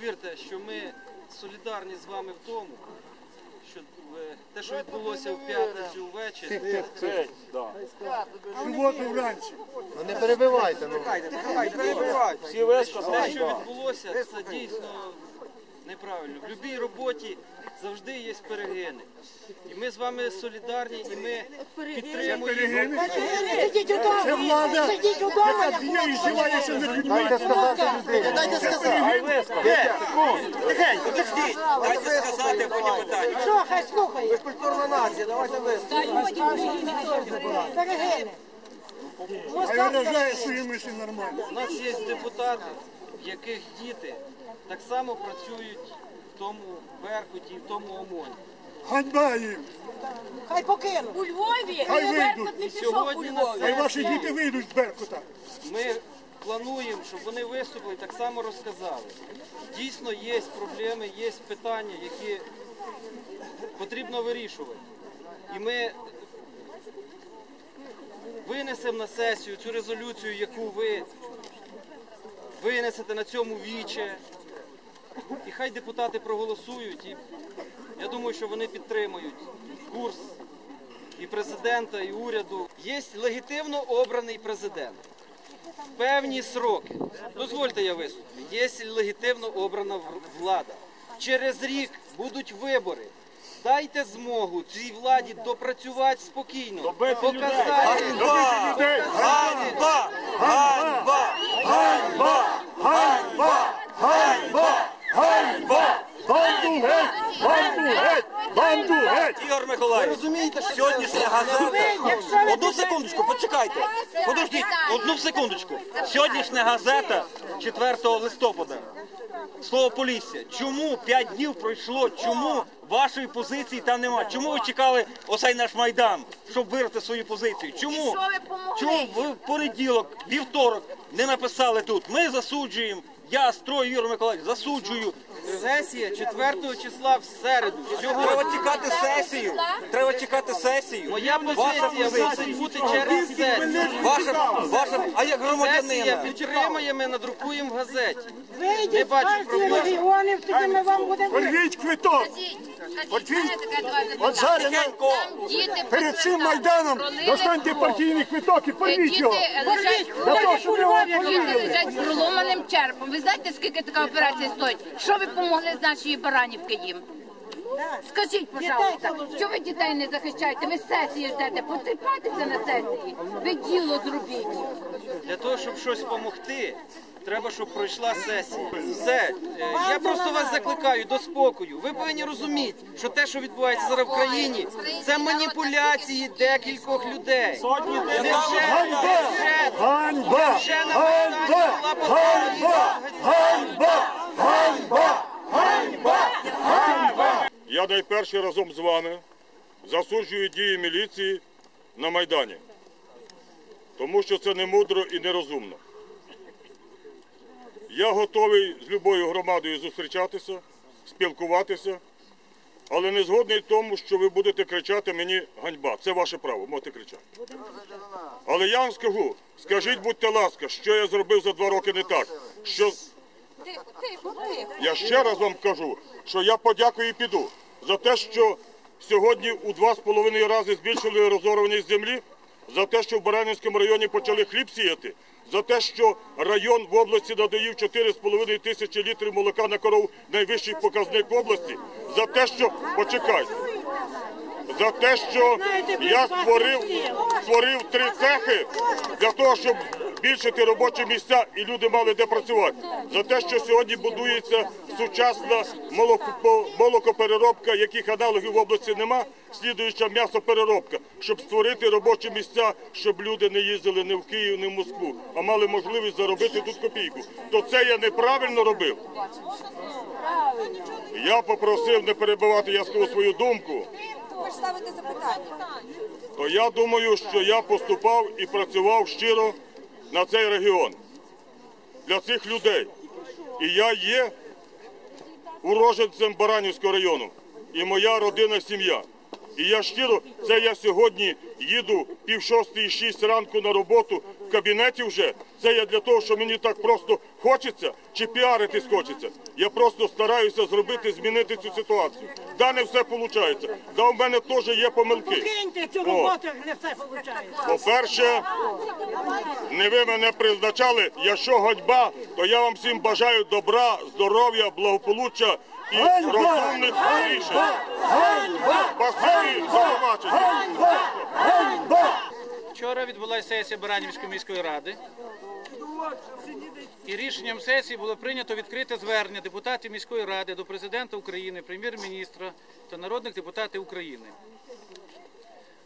повірте, що ми солідарні з вами в тому, що е, те, що відбулося в п'ятницю ввечері, Суботу вранці. Ну не перебивайте, ну. Всі висказали. те, що відбулося, це дійсно неправильно. В будь-якій роботі завжди є перегини. І ми з вами солідарні, і ми підтримуємо. Перегини. Сидіть удома! Це влада, Сидіть удома! яка б'є і над людьми. Дайте сказати людині. Дайте сказати! Дайте сказати потім питання. Що, хай слухає? Культурна нація, давайте ви. Перегини! А виражає свої мислі нормально. У нас є депутати, в яких діти так само працюють тому Беркуті і в тому ОМОНі. Ганьба їм. Хай покинуть! У Львові Хай вийдуть. Беркут не пішов у сьогодні на Львові. Хай ваші діти вийдуть з Беркута. ми плануємо, щоб вони виступили, так само розказали. Дійсно є проблеми, є питання, які потрібно вирішувати. І ми винесемо на сесію цю резолюцію, яку ви винесете на цьому віче. І хай депутати проголосують. І я думаю, що вони підтримують курс і президента, і уряду. Є легітимно обраний президент. Певні сроки. Дозвольте я виступлю. Є легітимно обрана влада. Через рік будуть вибори. Дайте змогу цій владі допрацювати спокійно, показати, Ганьба! Ганьба! Ганьба! Ганьба! Ганьба! Ганьба! Ганьба! Банду геть! Банду геть! Банду геть! Ігор Миколаївич, сьогоднішня газета. Одну секундочку, почекайте. Подождіть, одну секундочку. Сьогоднішня газета 4 листопада. Слово Полісся. Чому 5 днів пройшло? Чому вашої позиції там нема? Чому ви чекали оцей наш майдан, щоб вирити свою позицію? Чому? Ви Чому ви в понеділок, вівторок не написали тут? Ми засуджуємо. Я строю Ігор Миколаївич, засуджую. сесія 4 числа в середу. Треба чекати сесію. Треба чекати сесію. моя позиція мусить бути через сесію. Ваша, ваша, а як Сесія громадянина? підтримує, ми надрукуємо в газеті. Не Вийдіть з бачу партії регіонів, тоді ми вам будемо... Порвіть квиток! От він- От зараз на- перед цим майданом достаньте партійний квиток і порвіть його. Для того, щоб його Діти порвали. лежать з проломаним черпом. Ви знаєте, скільки така операція стоїть? Що ви помогли з нашої баранівки їм? Скажіть, пожалуйста, що ви дітей не захищаєте? Ви сесії ждете, поціпайтеся на сесії. Ви діло зробіть. Для того, щоб щось допомогти, треба, щоб пройшла сесія. Все. Е, Я просто вас закликаю до спокою. Ви повинні розуміти, що те, що відбувається зараз в країні, це маніпуляції декількох людей. Невже, Ганьба! Майдані Ганьба! Ганьба! Ганьба! Ганьба! Ганьба! Я найперше разом з вами засуджую дії міліції на Майдані, тому що це не мудро і нерозумно. Я готовий з любою громадою зустрічатися, спілкуватися, але не згодний в тому, що ви будете кричати мені ганьба. Це ваше право, можете кричати. Але я вам скажу, скажіть, будьте ласка, що я зробив за два роки не так. Що я ще раз вам кажу, що я подякую і піду за те, що сьогодні у два з половиною рази збільшили розорваність землі, за те, що в Баранівському районі почали хліб сіяти, за те, що район в області надаїв 4,5 тисячі літрів молока на коров, найвищий показник в області, за те, що почекайте. За те, що я створив, створив три цехи для того, щоб збільшити робочі місця і люди мали де працювати. За те, що сьогодні будується сучасна молоко- молокопереробка, яких аналогів в області нема, слідуюча м'ясопереробка, щоб створити робочі місця, щоб люди не їздили ні в Київ, ні в Москву, а мали можливість заробити тут копійку. То це я неправильно робив. Я попросив не перебивати, я скажу свою думку. Ви ж ставите запитання. то я думаю, що я поступав і працював щиро на цей регіон для цих людей. І я є уроженцем Баранівського району, і моя родина, сім'я. І я щиро, це я сьогодні їду пів шостої, шість ранку на роботу, в кабінеті вже, це я для того, що мені так просто хочеться чи піаритись хочеться. Я просто стараюся зробити, змінити цю ситуацію. Да, не все виходить. Да, у мене теж є помилки. Киньте цю роботу, як не все виходить. По-перше, не ви мене призначали. Якщо ганьба, то я вам всім бажаю добра, здоров'я, благополуччя і розумних рішень. Спасибі, побачення. Вчора відбулася сесія Баранівської міської ради. І рішенням сесії було прийнято відкрите звернення депутатів міської ради до президента України, прем'єр-міністра та народних депутатів України.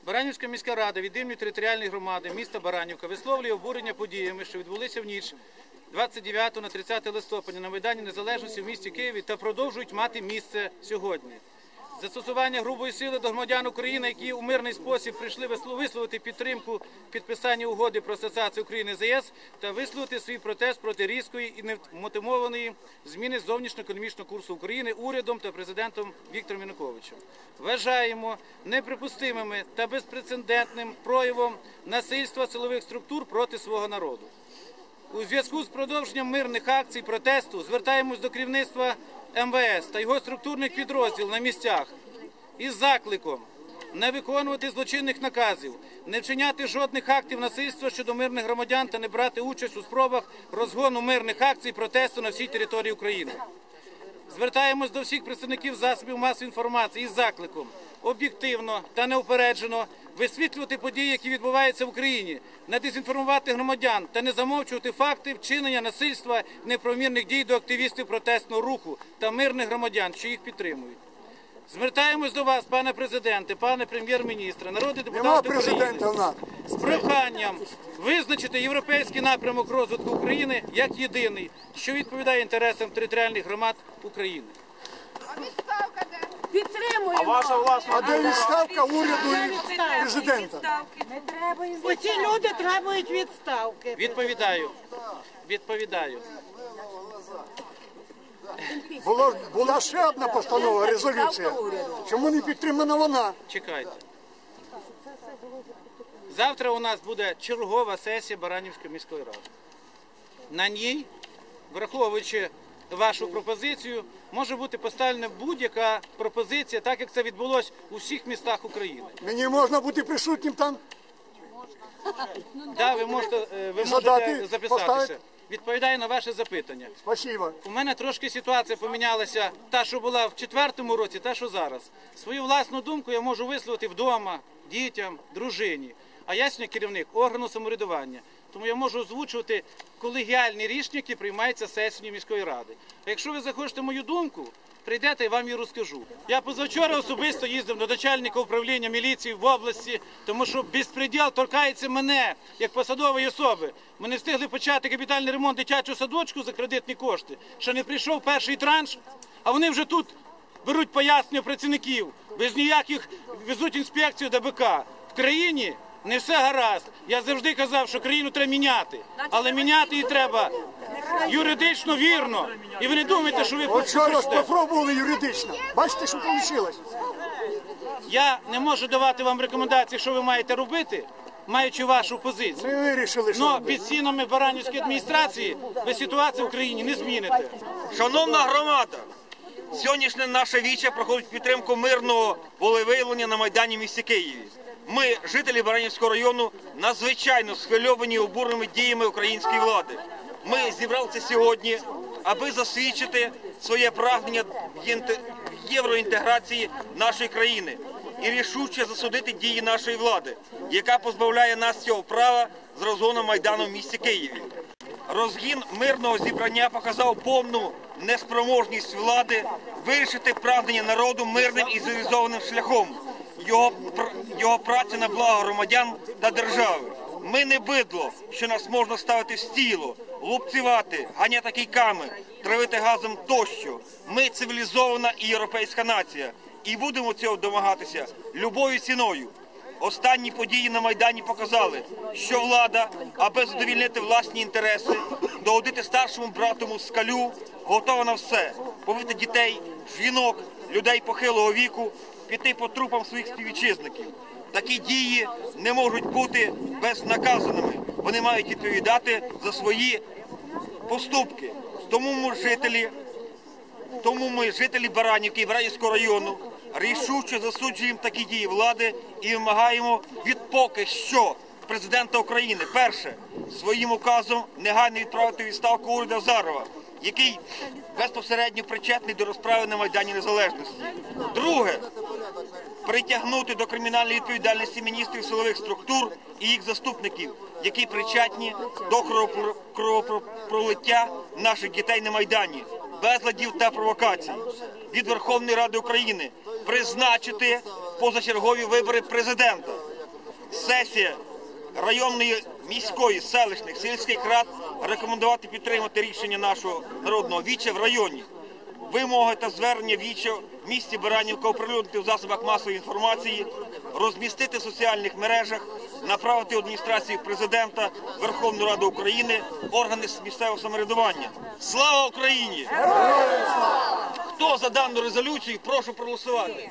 Баранівська міська рада від імені територіальної громади міста Баранівка висловлює обурення подіями, що відбулися в ніч 29 на 30 листопада на Майдані Незалежності в місті Києві та продовжують мати місце сьогодні. Застосування грубої сили до громадян України, які у мирний спосіб прийшли висло- висловити підтримку підписання угоди про асоціацію України з ЄС та висловити свій протест проти різкої і невмотивованої зміни зовнішньоекономічного курсу України урядом та президентом Віктором Януковичем. Вважаємо неприпустимими та безпрецедентним проявом насильства силових структур проти свого народу. У зв'язку з продовженням мирних акцій протесту звертаємось до керівництва МВС та його структурних підрозділів на місцях із закликом не виконувати злочинних наказів, не вчиняти жодних актів насильства щодо мирних громадян та не брати участь у спробах розгону мирних акцій протесту на всій території України. Звертаємось до всіх представників засобів масової інформації із закликом об'єктивно та неупереджено висвітлювати події, які відбуваються в Україні, не дезінформувати громадян та не замовчувати факти вчинення насильства неправомірних дій до активістів протестного руху та мирних громадян, що їх підтримують. Звертаємось до вас, пане президенте, пане прем'єр-міністре, народні депутати президента України з проханням визначити європейський напрямок розвитку України як єдиний, що відповідає інтересам територіальних громад України. Підтримуємо. А де відставка уряду і президента? Оці люди требують відставки. Відповідаю. Відповідаю. Було, була ще одна постанова, резолюція. Чому не підтримана вона? Чекайте. Завтра у нас буде чергова сесія Баранівської міської ради. На ній, враховуючи вашу пропозицію, може бути поставлена будь-яка пропозиція, так як це відбулось у всіх містах України. Мені можна бути присутнім там? Да, ви можете, е, ви Задати, можете записатися. поставити? Відповідаю на ваше запитання. Спасибо. У мене трошки ситуація помінялася, та, що була в четвертому році, та, що зараз. Свою власну думку я можу висловити вдома, дітям, дружині. А я сьогодні керівник органу самоврядування. Тому я можу озвучувати колегіальні рішення, які приймаються сесією міської ради. А якщо ви захочете мою думку, прийдете, я вам її розкажу. Я позавчора особисто їздив до начальника управління міліції в області, тому що безпреділ торкається мене як посадової особи. Ми не встигли почати капітальний ремонт дитячого садочку за кредитні кошти. Ще не прийшов перший транш, а вони вже тут беруть пояснення працівників, без ніяких везуть інспекцію ДБК. В країні не все гаразд. Я завжди казав, що країну треба міняти, але міняти її треба юридично вірно. І ви не думаєте, що ви От раз послухаєте. попробували юридично. Бачите, що вийшло? Я не можу давати вам рекомендації, що ви маєте робити, маючи вашу позицію. Ми вирішили, що під стінами Баранівської адміністрації ви ситуацію в країні не зміните. Шановна громада, сьогоднішнє наше віче проходить підтримку мирного волевиявлення на Майдані місті Києві. Ми, жителі Баранівського району, надзвичайно схвильовані обуреними діями української влади. Ми зібралися сьогодні, аби засвідчити своє прагнення євроінтеграції нашої країни і рішуче засудити дії нашої влади, яка позбавляє нас цього права з розгоном Майдану в місті Києві. Розгін мирного зібрання показав повну неспроможність влади вирішити прагнення народу мирним і цивілізованим шляхом. Його, його праця на благо громадян та держави. Ми не бидло, що нас можна ставити в стіло, лупцювати, ганяти кійками, травити газом тощо. Ми цивілізована і європейська нація, і будемо цього домагатися любою ціною. Останні події на Майдані показали, що влада, аби задовільнити власні інтереси, догодити старшому брату москалю, готова на все побити дітей, жінок, людей похилого віку, піти по трупам своїх співвітчизників. Такі дії не можуть бути безнаказаними. вони мають відповідати за свої поступки. Тому ми жителі, тому ми, жителі Баранівки і Баранівського району, рішуче засуджуємо такі дії влади і вимагаємо від поки що президента України перше своїм указом негайно відправити відставку уряду Азарова, який безпосередньо причетний до розправи на Майдані Незалежності. Друге притягнути до кримінальної відповідальності міністрів силових структур і їх заступників, які причетні до кровопролиття наших дітей на Майдані, безладів та провокацій. Від Верховної Ради України призначити позачергові вибори президента. Сесія районної, міської, селищних, сільських рад рекомендувати підтримати рішення нашого народного віча в районі. Вимоги та звернення віче в місті Баранівка оприлюднити в засобах масової інформації, розмістити в соціальних мережах, направити адміністрації президента, Верховну Раду України, органи місцевого самоврядування. Слава Україні! Хто за дану резолюцію, прошу проголосувати.